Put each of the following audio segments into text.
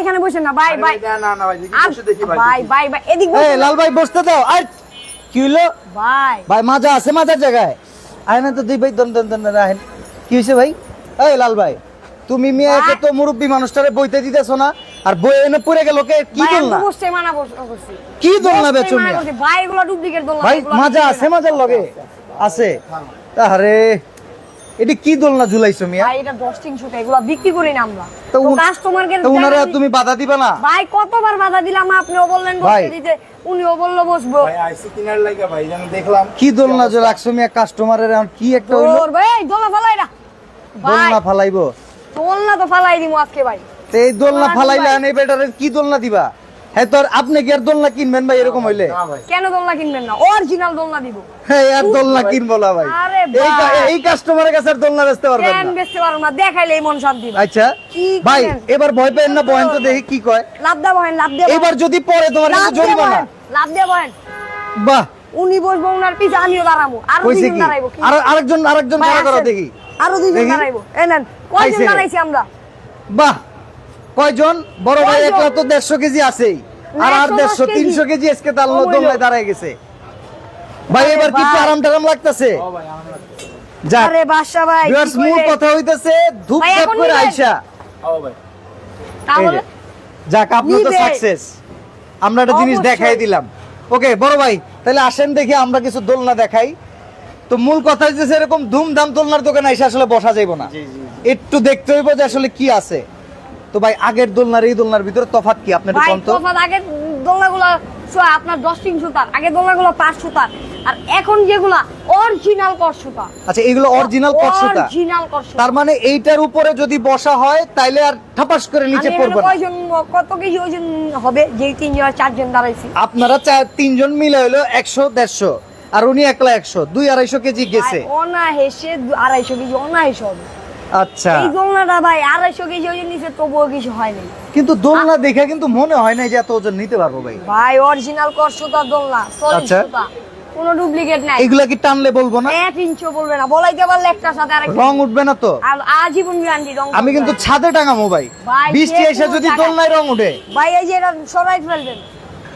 এখানে বসেন না ভাই ভাই না, না, না, ভাই, বসে দেখি, ভাই, ভাই ভাই এদিক এই লাল ভাই বসতে দাও। আর কি হইল? ভাই ভাই মাজা আছে মাজার জায়গায়। আয় না তো দুই ভাই দন দন দন দন কি হয়েছে ভাই? এই লাল ভাই তুমি মেয়েকে তো মুরব্বী মানুষটারে বইতে দিতেছো না আর বই এনে পড়ে গেল কে? কি দোলনা? মানা বস- কি দোলনা বেচো মিয়া? ভাই এগুলো ডুপ্লিকেট দোলনা ভাই মাজা আছে মাজার লগে। আছে। আরে এটি কি দোলনা ঝুলাইছো মিয়া? ভাই এটা দশটিং শুট এগুলো বিক্রি করি না আমরা। তো তো উনারা তুমি বাধা দিবা না? ভাই কতবার বাধা দিলাম আপনিও বললেন দিতে। উনিও বলল বসবো। ভাই আইসি কিনার লাগা ভাই যেন দেখলাম। কি দোলনা যে রাখছো মিয়া কাস্টমারের এখন কি একটা হইল? তোর ভাই দোলনা ফালাই না। দোলনা ফালাইবো? দোলনা তো ফালাই দিমু আজকে ভাই। তো এই দোলনা। ফালাইলে আনে বেটারে কি দোলনা দিবা? হ্যাঁ তোর আপনি কি আর দোলনা কিনবেন ভাই এরকম হইলে? কেন দোলনা কিনবেন না? অরিজিনাল দোলনা দিব। হ্যাঁ আর দোলনা কিনবো না ভাই। এই এই কাস্টমারের কাছে আর দোলনা বেচতে পারবেন কেন বেচতে পারব না? দেখাইলে মন শান্তি আচ্ছা ভাই এবার ভয় পেন না বহেন তো দেখি কি কয়। লাভ দে বহেন লাভ দে এবার যদি পরে তোমার লাভ দে জরিমানা। লাভ দে বহেন। বাহ। উনি বসবো উনার পিছে আমিও দাঁড়াবো। আরও দাঁড়াইবো আর আরেকজন আরেকজন খাড়া করো দেখি। আরও দুজন দেখি। দাঁড়াইবো। এই নেন কয়জন দাঁড়াইছি আমরা? বাহ। কয়জন? বড় ভাই? একলা তো দেড়শো কেজি আছেই। আর আর দেড়শো তিনশো কেজি আজকে তার বইলো। দাঁড়ায় গেছে। ভাই এবার কি আরাম টারাম লাগতেছে আরে বাদশা ভাই মূল কথা হইতেছে ধূপ ধাপ করে আইসা। যাক আপনি তো সাকসেস আমরা একটা জিনিস দেখাই দিলাম। ওকে বড় ভাই তাহলে আসেন দেখি আমরা কিছু দোলনা দেখাই। তো মূল কথা হচ্ছে এরকম ধুমধাম দোলনার দোকানে এসে আসলে বসা যাইব না। জি, জি, একটু দেখতে হইব যে আসলে কি আছে। তো ভাই আগের দোলনার এই দোলনার ভিতরে তফাৎ কি? আপনি একটু ভাই কোন তো তফাৎ আগে দোলনাগুলো আপনার দশ তিন সুতার আগে দোলনাগুলো পাঁচ সুতার। আর এখন যেগুলা অরিজিনাল কর সুতা। আচ্ছা এগুলো অরিজিনাল কটসুতা অরিজিনাল কর সুতা। তার মানে এইটার উপরে যদি বসা হয় তাইলে আর ঠাপাস করে নিচে পড়বে না। কত কেজি ওজন হবে? যে তিনজন চারজন দাঁড়াইছি। আপনারা চার তিনজন মিলে হলো একশো দেড়শো। আর উনি একলা একশো দুই আড়াইশো কেজি গেছে। ভাই, অনায়াসে দু- আড়াইশো কেজি অনায়াসে হবে। আচ্ছা। এই দোলনাটা ভাই আড়াইশো কেজি ওজন নিচে তবুও কিছু হয়নি। কিন্তু দোলনা দেখে কিন্তু মনে হয় না যে এত ওজন নিতে পারব ভাই। ভাই অরিজিনাল কর সুতা দোলনা সলিড আচ্ছা। সুতা। কোনো ডুপ্লিকেট নাই। এগুলা কি টানলে বলব না? এক ইঞ্চও বলবে না বলাইতে পারলে একটার সাথে আরেকটা। রং উঠবে না তো। আজীবন গ্যারান্টি রং আমি কিন্তু ছাদে টাঙামো ভাই। ভাই, বৃষ্টি এসে যদি দোলনায় রং উঠে। ভাই এই যে এটা সরাই ফেলবেন।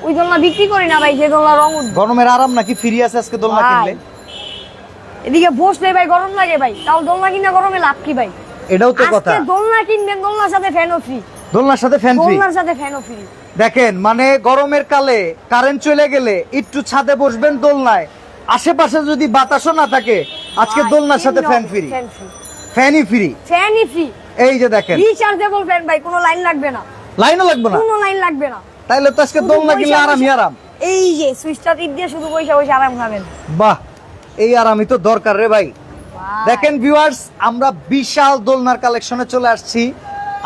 ওই দোলনা বিক্রি করি না ভাই যে দোলনা রং উঠবে। গরমের আরাম নাকি ফিরি আছে আজকে দোলনা কিনলে? এদিকে বসলে ভাই গরম লাগে ভাই। তাও দোলনা কিনা গরমে লাভ কি ভাই? এটাও তো কথা। আজকে দোলনা কিনবেন দোলনার সাথে ফ্যানও ফ্রি দোলনার সাথে ফ্যান ফ্রি দোলনার সাথে ফ্যানও ফ্রি দেখেন মানে গরমের কালে কারেন্ট চলে গেলে একটু ছাদে বসবেন দোলনায়। আশেপাশে যদি বাতাসও না থাকে আজকে দোলনার সাথে ফ্যান ফ্রি ফ্যান ফ্রি ফ্যানই ফ্রি ফ্যানই ফ্রি এই যে দেখেন। রিচার্জেবল ফ্যান ভাই কোনো লাইন লাগবে না। লাইনও লাগবে না? কোনো লাইন লাগবে না। তাইলে তো আজকে দোলনা কিনলে আরামই আরাম। এই যে সুইচটা টিপ দিয়ে শুধু পয়সা পয়সা আরাম খাবেন। বাহ। এই আরামই তো দরকার রে ভাই। দেখেন ভিউয়ার্স আমরা বিশাল দোলনার কালেকশনে চলে আসছি।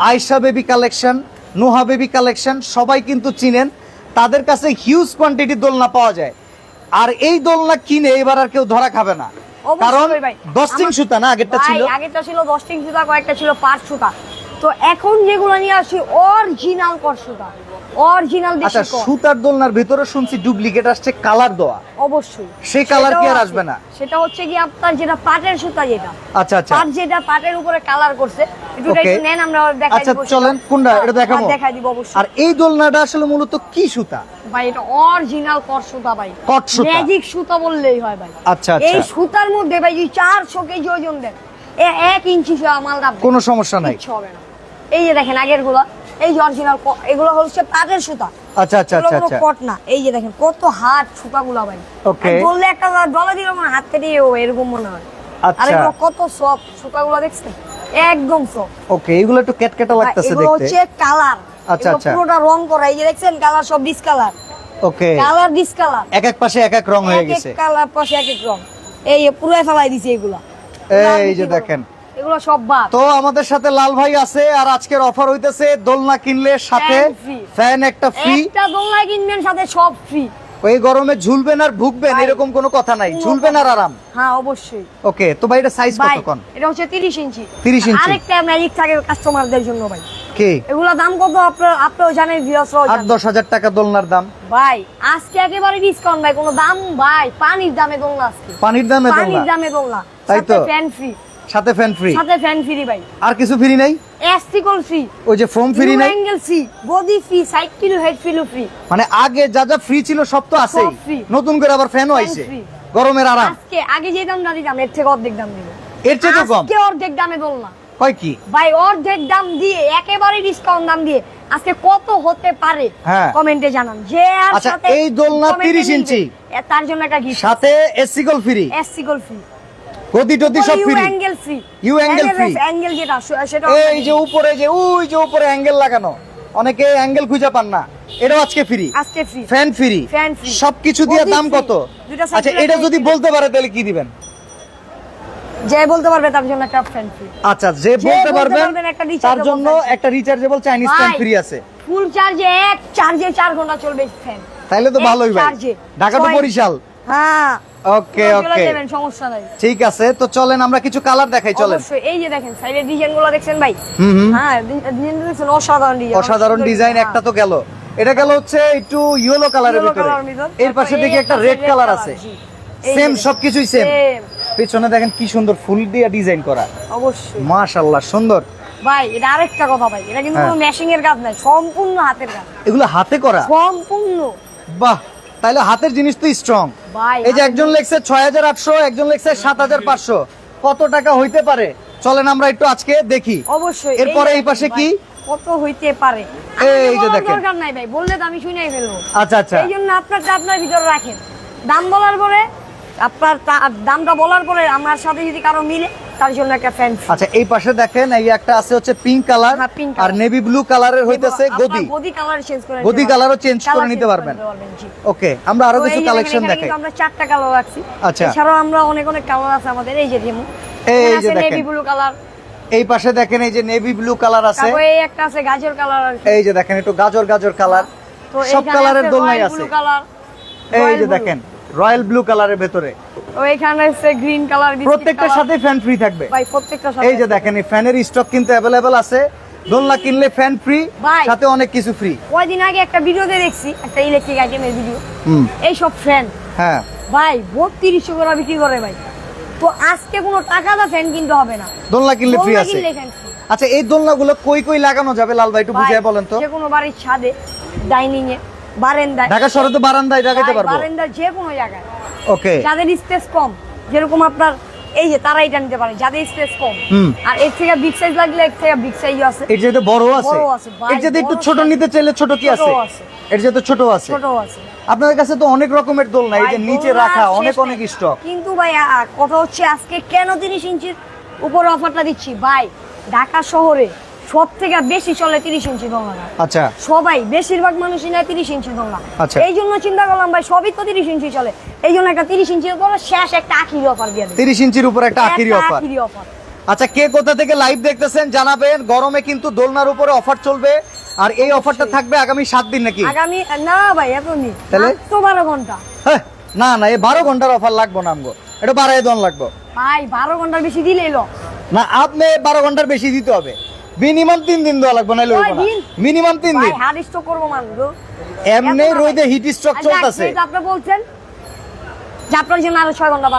Ayesha baby collection Noha baby collection সবাই কিন্তু চিনেন। তাদের কাছে হিউজ কোয়ান্টিটি দোলনা পাওয়া যায়। আর এই দোলনা কিনে এবার আর কেউ ধরা খাবে না। কারণ। দশটিং সুতা না আগেরটা ছিল? আগেরটা ছিল দশটিং সুতা কয়েকটা ছিল পাঁচ সুতা। তো এখন যেগুলো নিয়ে আসি অরিজিনাল কর সুতা। অরিজিনাল আচ্ছা সুতার দোলনার ভিতরে শুনছি ডুপ্লিকেট আসছে কালার দেওয়া। অবশ্যই। সেই কালার কি আর আসবে না? সেটা হচ্ছে কি আপনার যেটা পাটের সুতা যেটা আচ্ছা আচ্ছা। পাট যেটা পাটের উপরে কালার করছে একটু একটু নেন আমরা দেখাই আচ্ছা, দিব সেটা। চলেন, কোনটা? এটা দেখাবো? হ্যাঁ, দেখাই দিব অবশ্যই। আর এই দোলনাটা আসলে মূলত কি সুতা? ভাই এটা অরিজিনাল কর সুতা ভাই। কট সুতা। ম্যাজিক সুতা বললেই হয় ভাই। আচ্ছা এই আচ্ছা সুতার মধ্যে ভাই যদি চারশো কেজি ওজন দেন। এ এক ইঞ্চি মাল দাম কোনো সমস্যা নাই। কিচ্ছু হবে না। এই যে দেখেন আগেরগুলো এই যে অরিজিনাল এগুলো হচ্ছে পাটের সুতা। আচ্ছা আচ্ছা আচ্ছা আচ্ছা। কট না। এই যে দেখেন কত হাত সুতা গুলা ভাই. আর বললে একটা ডলা দিলে মনে হাত কেটে এরকম মনে হয়। আর আচ্ছা। এগুলো কত সফট সুতা গুলা দেখছেন? একদম সফট ওকে এগুলো একটু কেটকেটা লাগতেছে দেখতে। এগুলো হচ্ছে কালার আচ্ছা, আচ্ছা। পুরোটা রং করা এই যে দেখছেন কালার সব ডিসকালার ওকে কালার ডিসকালার এক এক পাশে এক এক রং হয়ে গেছে এক এক কালার পাশে এক এক রং। এই পুরো ফেলাই দিছে এগুলা। এই যে দেখেন। এগুলো সব বাদ। তো আমাদের সাথে লাল ভাই আছে আর আজকের অফার হইতেছে দোলনা কিনলে সাথে ফ্যান একটা ফ্রি একটা দোলনা কিনবেন সাথে সব ফ্রি ওই গরমে ঝুলবেন আর ভুগবেন এরকম কোনো কথা নাই। ঝুলবেন আর আরাম। হ্যাঁ অবশ্যই। ওকে তো ভাই এটা সাইজ কত কোন? এটা হচ্ছে 30 ইঞ্চি। 30 ইঞ্চি। আরেকটা ম্যাজিক থাকে কাস্টমারদের জন্য ভাই। কে? এগুলো দাম কত? আপনার আপনিও জানেন ভিউয়ার্সরাও জানেন। দশ হাজার টাকা দোলনার দাম। ভাই আজকে একেবারে ডিসকাউন্ট ভাই কোনো দাম ভাই পানির দামে দোলনা আজকে। পানির দামে পানির দামে দোলনা তাই তো? ফ্যান ফ্রি সাথে ফ্যান ফ্রি সাথে ফ্যান ফ্রি ভাই। আর কিছু ফ্রি নাই? এসটিকল ফ্রি ওই যে ফোম ফ্রি নাই? Angle free body free side pillow head pillow free মানে আগে যা যা ফ্রি ছিল সব তো free। নতুন করে আবার ফ্যানও আইছে। গরমের আরাম। আজকে আগে যে দামটা দিতাম এর থেকে অর্ধেক দাম দিব। এর চেয়ে তো কম। আজকে অর্ধেক দামে বল না। কয় কি? ভাই অর্ধেক দাম দিয়ে একেবারে ডিসকাউন্ট দাম দিয়ে আজকে কত হতে পারে? হ্যাঁ। কমেন্টে জানান। যে আর আচ্ছা, সাথে এই দোলনা 30 ইঞ্চি। তার জন্য একটা গিফট সাথে এসি কল ফ্রি এসসি গোল ফ্রি গদি টদি সব free angle free U angle free। Angle যেটা সেটা এই যে উপরে যে ওই যে উপরে অ্যাঙ্গেল লাগানো। অনেকে অ্যাঙ্গেল খুঁজে পান না। এটাও আজকে ফ্রি আজকে free fan free Fan free। সবকিছু দিয়ে দাম কত? আচ্ছা এটা যদি বলতে পারে তাহলে কি দিবেন? যে বলতে পারবে তার জন্য একটা ফ্যান ফ্রি আচ্ছা যে বলতে পারবেন তার জন্য একটা রিচার্জেবল চাইনিজ ফ্যান ফ্রি আছে। ফুল চার্জে এক চার্জে চার ঘণ্টা চলবে ফ্যান তাইলে তো ভালোই ভাই। ঢাকা তো বরিশাল। হ্যাঁ। ওকে ওকে। সমস্যা নাই। ঠিক আছে তো চলেন আমরা কিছু কালার দেখাই চলেন। এই যে দেখেন সাইডের ডিজাইনগুলো দেখছেন ভাই? হ্যাঁ ডিজাইন দেখছেন অসাধারণ ডিজাইন অসাধারণ ডিজাইন একটা তো গেল। এটা গেল হচ্ছে একটু ইয়েলো কালারের ভিতরে। এর পাশে দেখি একটা রেড কালার আছে। সেম সবকিছুই সেম পেছনে দেখেন কি সুন্দর ফুল দিয়ে ডিজাইন করা। অবশ্যই। মাশাআল্লাহ সুন্দর। ভাই এটা আরেকটা কথা ভাই এটা কিন্তু হ্যাঁ। কোনো মেশিং এর কাজ নাই সম্পূর্ণ হাতের কাজ। এগুলো হাতে করা? সম্পূর্ণ। বাহ তাহলে হাতের জিনিস তো স্ট্রং এই যে একজন লেখছে ছয় হাজার আটশো একজন লেখছে সাত হাজার পাঁচশো। কত টাকা হইতে পারে? চলেন আমরা একটু আজকে দেখি। অবশ্যই এরপরে এই পাশে কি? কত হইতে পারে? এই যে দেখেন। দরকার নাই ভাই বললে তো আমি শুনেই ফেলব। আচ্ছা আচ্ছা। এই জন্য আপনারটা আপনার ভিতরে রাখেন। দাম বলার পরে আপনার দামটা বলার পরে আমার সাথে যদি কারও মিলে তার জন্য একটা ফ্যান আচ্ছা এই পাশে দেখেন এই একটা আছে হচ্ছে পিঙ্ক কালার হ্যাঁ, pink আর নেভি ব্লু কালারের হইতেছে গদি। গদি কালার চেঞ্জ করে গদি নিতে colour ও পারবেন। change করে নিতে পারবেন। ওকে আমরা আরও কিছু কালেকশন দেখাই আমরা চারটা কালার রাখছি। আচ্ছা। এছাড়াও আমরা অনেক অনেক কালার আছে আমাদের। এই যে যেমন এই যে দেখেন। নেভি ব্লু কালার এই পাশে দেখেন এই যে নেভি ব্লু কালার আছে। তারপরে এই একটা আছে গাজর কালার এই যে দেখেন একটু গাজর গাজর কালার তো সব কালারের দোলনাই আছে কালার এই যে দেখেন। রয়্যাল ব্লু কালারের ভেতরে। ও এখানে আছে গ্রিন কালার প্রত্যেকটার সাথে ফ্যান ফ্রি থাকবে। ভাই প্রত্যেকটার সাথে এই যে দেখেন এই ফ্যানের স্টক কিন্তু অ্যাভেলেবেল আছে। দোলনা কিনলে ফ্যান ফ্রি সাথে অনেক কিছু ফ্রি কয়দিন আগে একটা ভিডিওতে দেখছি একটা ইলেকট্রিক আইটেমের ভিডিও হুম। এই সব ফ্যান হ্যাঁ। ভাই বত্রিশশো করে বিক্রি করে ভাই। তো আজকে কোনো টাকা দা ফ্যান কিনতে হবে না। দোলনা কিনলে ফ্রি আছে। আচ্ছা এই দোলনাগুলো কই কই লাগানো যাবে? লাল ভাই একটু বুঝিয়ে বলেন তো। যে কোনো বাড়ির ছাদে ডাইনিং এ বারান্দায়। ঢাকা শহরে তো বারান্দায় লাগাইতে পারব। বারান্দায় যে কোনো জায়গায়। ওকে। যাদের স্পেস কম যেরকম আপনার এই যে তারা এটা নিতে পারে যাদের স্পেস কম। আর এর থেকে বিগ সাইজ লাগলে এর থেকে বিগ সাইজ আছে। এর যেহেতু বড় আছে। বড় আছে, এর যেহেতু একটু ছোট নিতে চাইলে ছোট কি আছে। এর যেহেতু ছোট আছে। ছোট আছে। আপনাদের কাছে তো অনেক রকমের দোলনা এই যে নিচে রাখা অনেক অনেক স্টক কিন্তু ভাই কথা হচ্ছে আজকে কেন তিরিশ ইঞ্চির উপরে অফারটা দিচ্ছি? ভাই ঢাকা শহরে সব থেকে বেশি চলে তিরিশ ইঞ্চি দোলনা আচ্ছা। সবাই বেশিরভাগ মানুষই নেয় তিরিশ ইঞ্চি দোলনা আচ্ছা। এই জন্য চিন্তা করলাম ভাই সবই তো তিরিশ ইঞ্চি চলে। এই জন্য একটা তিরিশ ইঞ্চি করে শেষ একটা আখিরি অফার দিয়ে তিরিশ ইঞ্চির উপর একটা আখিরি অফার আচ্ছা কে কোথা থেকে লাইভ দেখতেছেন জানাবেন। গরমে কিন্তু দোলনার উপরে অফার চলবে। আর এই অফারটা থাকবে আগামী সাত দিন নাকি? আগামী না ভাই এত নি তাহলে? তো বারো ঘণ্টা। হ্যাঁ, না না এই বারো ঘণ্টার অফার লাগবো না আমগো। এটা বারোয় দন লাগবো। ভাই বারো ঘণ্টার বেশি দিলে না আপনি বারো ঘণ্টার বেশি দিতে হবে। মিনিমাম তিন দিন দেওয়া লাগবে নাহলে হইবো না। মিনিমাম তিন দিন। হার্ড করব এমনি রোদে হিট স্ট্রোক আচ্ছা, চলতেছে। আপনি বলছেন যে আপনার জন্য আরও ছয় ঘণ্টা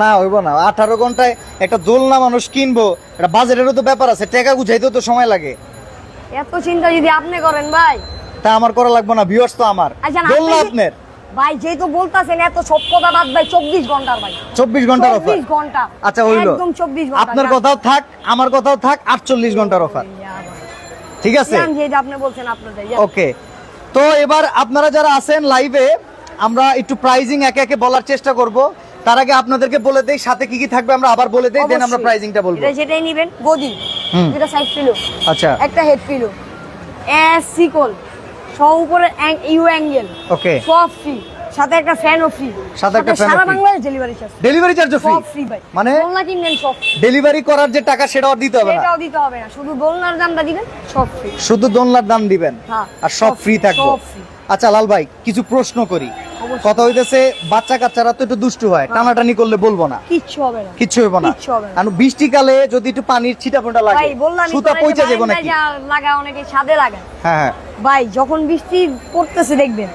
না। হইব না। আঠারো ঘন্টায় একটা দোলনা মানুষ কিনবো এটা বাজেটেরও তো ব্যাপার আছে টাকা গুছাইতেও তো সময় লাগে। এত চিন্তা যদি আপনি করেন ভাই। তা আমার করা লাগবে না ভিউয়ার্স তো আমার। আচ্ছা দোলনা আপনার। ভাই যেহেতু বলতাছেন এত সব কথা বাদ ভাই চব্বিশ ঘণ্টার ভাই। চব্বিশ ঘণ্টার অফার চব্বিশ ঘণ্টা। আচ্ছা হইল। একদম চব্বিশ ঘণ্টা। আপনার কথাও থাক আমার কথাও থাক আটচল্লিশ ঘণ্টার অফার ঠিক আছে? যেটা আপনি বলছেন আপনাদের ওকে। তো এবার আপনারা যারা আছেন লাইভে আমরা একটু প্রাইজিং একে একে বলার চেষ্টা করব। তার আগে আপনাদেরকে বলে দেই সাথে কি কি থাকবে আমরা আবার বলে দেই দেন আমরা। প্রাইজিংটা বলব। এটা যেটাই নিবেন গদি। সাইড পিলো আচ্ছা। একটা হেড পিলো এস সিকল সব উপরে ইউ অ্যাঙ্গেল। ওকে সব ফ্রি। সাথে একটা ফ্যানও ফ্রি। সাথে একটা ফ্যান সারা। বাংলাদেশ ডেলিভারি চার্জ ডেলিভারি চার্জও ফ্রি ফ্রি ভাই। মানে দোলনা কিনবেন সব ডেলিভারি করার যে টাকা সেটাও দিতে হবে না? দিতে হবে না। শুধু দোলনার দামটা দিবেন সব ফ্রি। শুধু দোলনার দাম দিবেন? হ্যাঁ, আর সব ফ্রি থাকবে। আচ্ছা লাল ভাই কিছু প্রশ্ন করি। কথা হইতেছে বাচ্চা কাচ্চারা তো একটু দুষ্টু হয় টানাটানি করলে বলব না। কিচ্ছু হবে না। কিচ্ছু হবে না। আর বৃষ্টিকালে যদি একটু পানির ছিটা ফোঁটা লাগে সুতা পয়চা যাব নাকি? লাগায় অনেকে ছাদে লাগায় হ্যাঁ হ্যাঁ। ভাই যখন বৃষ্টি পড়তেছে দেখবেন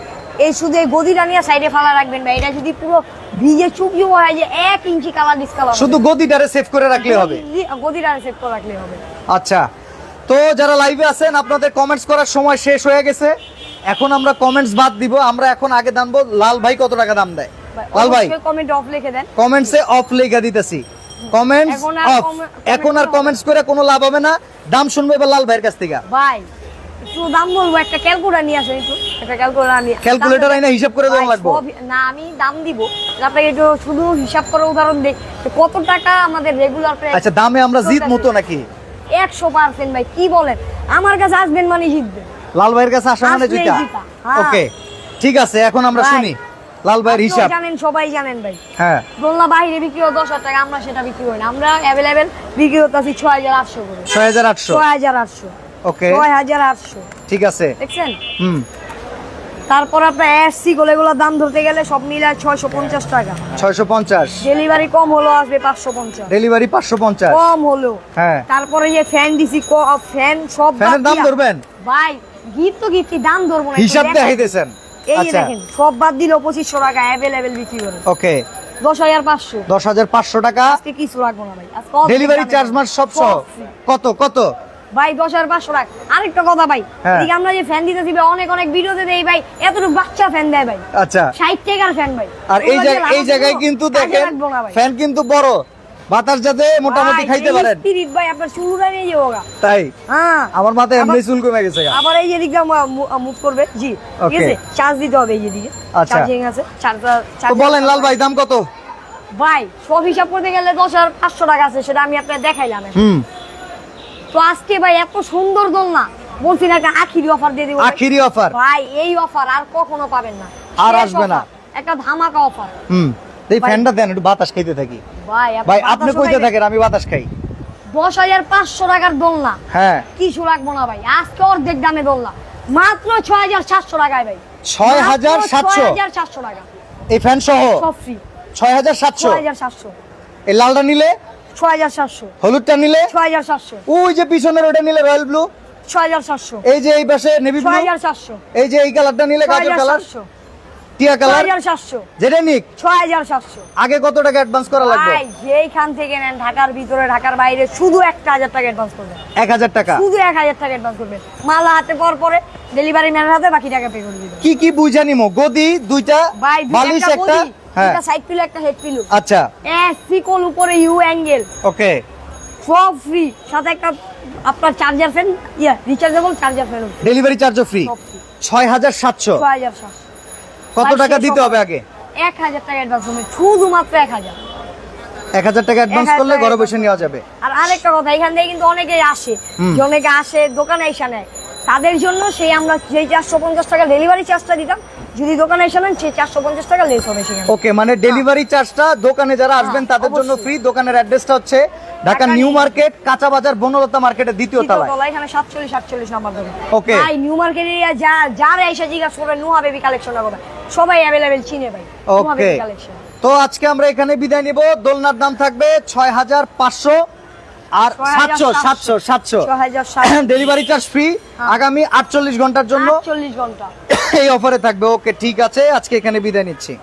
এই শুধু এই গদিটা নিয়ে সাইডে ফালা রাখবেন ভাই এটা যদি পুরো ভিজে চুকিও হয় যে এক ইঞ্চি কালার ডিসকালার শুধু গদিটারে সেভ করে রাখলে হবে? গদিটা সেভ করে রাখলে হবে। আচ্ছা তো যারা লাইভে আছেন আপনাদের কমেন্টস করার সময় শেষ হয়ে গেছে। এখন আমরা কমেন্টস বাদ দিব আমরা এখন আগে দামবো লাল ভাই কত টাকা দাম দেয়? লাল ভাই কমেন্ট অফ লিখে দেন। কমেন্টসে অফ লেখা দিতেছি। কমেন্টস অফ এখন আর কমেন্টস করে কোনো লাভ হবে না। দাম শুনবে এবার লাল ভাইয়ের কাছ থেকে। ভাই একটু দাম বলব একটা ক্যালকুলেটর নিয়ে আসেন একটু। একটা ক্যালকুলেটর নিয়ে ক্যালকুলেটর আইনা হিসাব করে দেওয়া লাগবে। না আমি দাম দিব। আপনাকে একটু শুধু হিসাব করে উদাহরণ দেই। কত টাকা আমাদের রেগুলার প্রাইস আচ্ছা দামে আমরা জিত মতো নাকি? একশো পার্সেন্ট ভাই কি বলেন? আমার কাছে আসবেন মানে জিতবেন লাল ভাইয়ের কাছে আসা মানে জিতা জিতা, হ্যাঁ। ওকে ঠিক আছে এখন আমরা শুনি। লাল ভাইয়ের হিসাব। জানেন সবাই জানেন ভাই। হ্যাঁ। দোলনা বাইরে বিক্রি হয় দশ হাজার টাকা আমরা সেটা বিক্রি করি না। আমরা অ্যাভেলেবেল বিক্রি করতেছি ছয় হাজার আটশো করে। ছয় হাজার আটশো? ছয় হাজার আটশো। ওকে ছয় হাজার আটশো। ঠিক আছে। দেখছেন? হুম। তারপর আপনার এসসি গুলো এগুলো দাম ধরতে গেলে সব মিলে ছয়শো পঞ্চাশ টাকা। ছয়শো পঞ্চাশ। ডেলিভারি কম হলো আসবে পাঁচশো পঞ্চাশ। ডেলিভারি পাঁচশো পঞ্চাশ। কম হলো। হ্যাঁ। তারপরে যে ফ্যান দিছি ফ্যান সব ফ্যানের দাম ধরবেন? ভাই গিফট তো গিফট দাম ধরবো না হিসাব দেখাইতেছেন? এই আচ্ছা। দেখেন সব বাদ দিল পঁচিশশো টাকা অ্যাভেলেবেল বিক্রি করে। ওকে দশ হাজার পাঁচশো। দশ হাজার পাঁচশো টাকা? আজকে কিছু রাখব না ভাই আজকে ডেলিভারি চার্জ। মাস সব সহ? কত কত? ভাই দশ হাজার পাঁচশো টাকা। আরেকটা কথা ভাই হ্যাঁ। এদিকে আমরা যে ফ্যান দিতেছি অনেক অনেক ভিডিওতে দেই ভাই এতটুকু বাচ্চা ফ্যান দেয় ভাই। আচ্ছা। ষাট টাকার ফ্যান ভাই। আর এই জায়গায় এই জায়গায় কিন্তু দেখেন লাগবো। ফ্যান কিন্তু বড়। বাতাস যাতে মোটামুটি খাইতে পারেন। spirit ভাই আপনার নিয়ে যাব তাই? হ্যাঁ। আমার মাথায় এমনি চুল কমে গেছে আবার এই মুভ করবে জি ঠিক আছে? চার্জ দিতে হবে এই যে দিকে আচ্ছা। চার্জিং আছে চার্জার বলেন লাল ভাই দাম কত? ভাই সব হিসাব করতে গেলে দশ হাজার পাঁচশো টাকা আছে সেটা আমি আপনাকে দেখাইলাম তো আজকে ভাই এত সুন্দর দোলনা বলছি না আখিরি অফার দিয়ে দিব আখিরি অফার ভাই এই অফার আর কখনো পাবেন না। আর আসবে না। একটা ধামাকা অফার হুম। এই ফ্যানটা দেন একটু বাতাস খাইতে থাকি। ভাই আপনি কইতে থাকেন আমি বাতাস খাই। দশ হাজার পাঁচশো টাকার দোলনা। হ্যাঁ। কিছু রাখব না ভাই আজকে অর্ধেক দামে দোলনা। মাত্র ছয় হাজার সাতশো টাকায় ভাই। ছয় হাজার সাতশো? সাতশো টাকা। এই ফ্যান সহ? সব ফ্রি ছয় হাজার সাতশো? হাজার সাতশো। এই লালটা নিলে? ছয় হাজার সাতশো। হলুদটা নিলে? ছয় হাজার সাতশো। ওই যে পিছনের ওটা নিলে রয়্যাল ব্লু? ছয় হাজার সাতশো। এই যে এই পাশে নেভি ছয় হাজার সাতশো। এই যে এই কালারটা নিলে গাজর কালার? টিয়া কালার? 6700 যেটা নিক 6700 আগে কত টাকা অ্যাডভান্স করা লাগবে? ভাই যেইখান থেকে নেন ঢাকার ভিতরে ঢাকার বাইরে শুধু 1000 টাকা অ্যাডভান্স করবেন। 1000 টাকা? শুধু 1000 টাকা অ্যাডভান্স করবেন। মাল হাতে পর পরে ডেলিভারি ম্যানের হাতে বাকি টাকা পে করে দিবেন। কি কি গদি দুইটা? একটা? হ্যাঁ। সাইড পিলো একটা হেড পিলো আচ্ছা। এসি উপরে ইউ অ্যাঙ্গেল ওকে। সব ফ্রি সাথে একটা আপনার charger fan yeah rechargeable charger fan delivery চার্জও ফ্রি 6700 6700 কত টাকা দিতে হবে। আগে? এক হাজার টাকা অ্যাডভান্স হবে শুধুমাত্র এক হাজার। এক হাজার টাকা অ্যাডভান্স করলে ঘরে বসে নেওয়া যাবে। আর আরেকটা কথা এখান থেকে কিন্তু অনেকেই আসে। অনেকে আসে দোকানে এসে নেয়। তাদের জন্য সেই আমরা যেই চারশো পঞ্চাশ টাকা ডেলিভারি চার্জটা দিতাম যদি দোকানে এসে নেন সেই চারশো পঞ্চাশ টাকা লেস হবে সেখানে। ওকে মানে ডেলিভারি চার্জটা দোকানে যারা আসবেন হ্যাঁ, তাদের জন্য ফ্রি দোকানের অ্যাড্রেসটা হচ্ছে ঢাকা নিউ মার্কেট কাঁচা বাজার বনলতা মার্কেটের দ্বিতীয় তলায়। এখানে সাতচল্লিশ সাতচল্লিশ নাম্বার দেবে Okay. ভাই নিউ মার্কেট এরিয়া যা যারা এসে জিজ্ঞাসা করবে নুহা বেবি কালেকশনটা কোথায় সবাই অ্যাভেলেবেল চিনে ভাই নুহা ওকে। Baby collection. তো আজকে আমরা এখানে বিদায় নিব। দোলনার দাম থাকবে ছয় হাজার পাঁচশো আর সাতশো সাতশো সাতশো। ডেলিভারি চার্জ ফ্রি আগামী আটচল্লিশ ঘণ্টার জন্য আটচল্লিশ ঘণ্টা। এই অফারে থাকবে। ওকে ঠিক আছে। আজকে এখানে বিদায় নিচ্ছি।